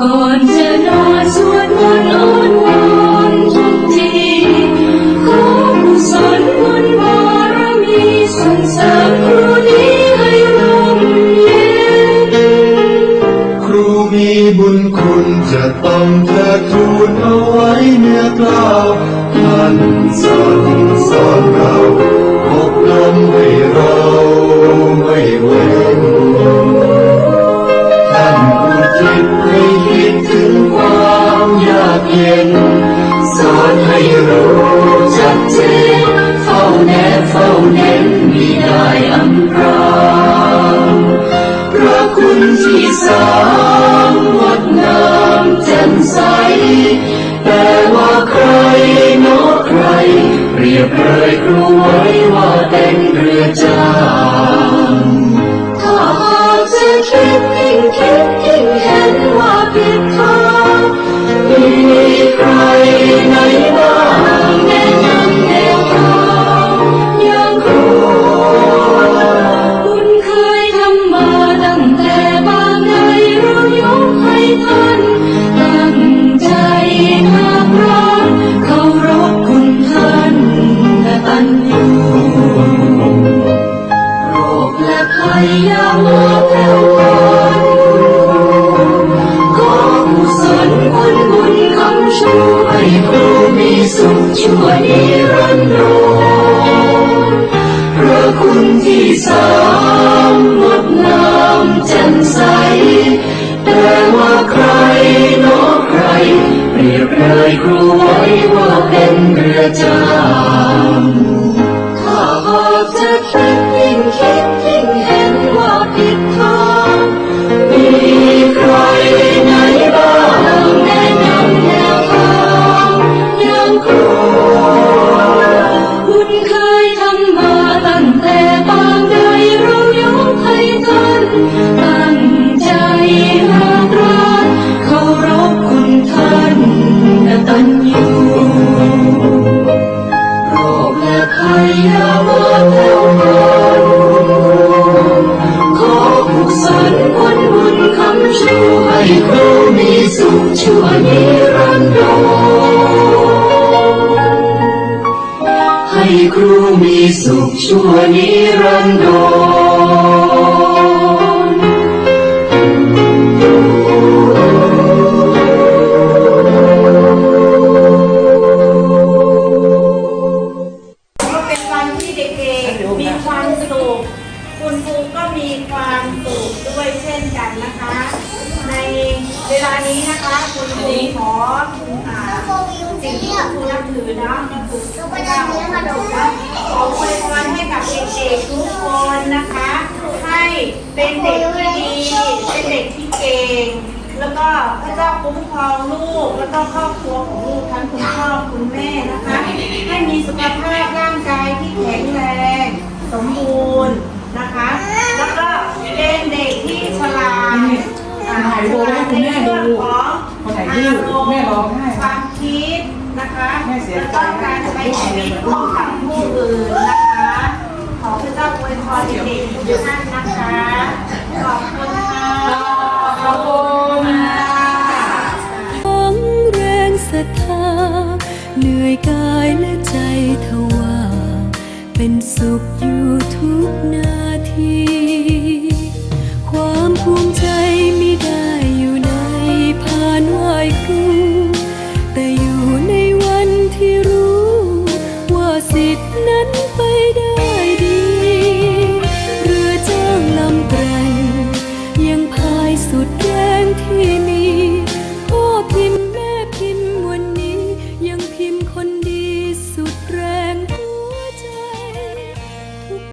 ก่อนจะนอนสวดมนต์อ้อนวอนทุกทีขอกุศลบุญบารมีส่งเสริมครูนี้ให้ร่มเย็นครูมีบุญคุณจะต้องเทิดทูนเอาไว้เนื้อกล้าวท่านสั่งส แนบเฝ้าเน้นมิได้อำพรางพระคุณที่สามงดงามแจ่มใส แต่ว่าใครเนอะใคร เรียบเลยครูไว้ว่าเป็นเรือจ้างถ้าหากจะคิดยิ่งคิดยิ่งเห็นว่าผิดทางมีใครนบ้ ให้ครูมีสุขชั่วนิรันดรพระคุณที่สามงดงามแจ่มใส แต่ว่าใครนอกใคร เปรียบเลยครูไว้ว่าเป็นเรือจ้า ชูให้ครูมีสุขชั่วนิรันดรให้ครู มีสุขชั่วนิรันดรก็เป็นวันเด็กๆมีความสุขคุณครูก็มีความสุขด้วยเช่นกันนะคะในเวลานี้นะคะคุณครูขออ่าสิ่งที่คุณรูนับถือเนาะก็คือพระเจ้าของพระองค์นะ ออวยพรให้กับเด็กๆทุกคนนะคะ ให้เป็นเด็กที่ดี เป็นเด็กที่เก่ง แล้วก็พระเจ้าคุ้มครองลูก แล้วก็ครอบครัวของลูกทั้งคุณพ่อคุณแม่นะคะ ให้มีสุขภาพร่างกายที่แข็งแรง สมบูรณ์นะคะ แล้วก็เป็นเด็กที่ฉลาดอ่าถ่ายรูปให้คุณแม่ดูในเรื่องของคนถ่ายรูปแม่ร้องไห้ความคิด นะคะแล้วก็การใช้ชีวิตร่วมกับผู้อื่นนะคะ ขอพระเจ้าอวยพรเด็กๆทุกท่านนะคะ ขอบคุณค่ะ ขอบคุณค่ะของแรงศรัทธาเหนื่อยกายและใจทว่า เป็นสุขอยู่ทุกนาที สิทธิ์นั้นไปได้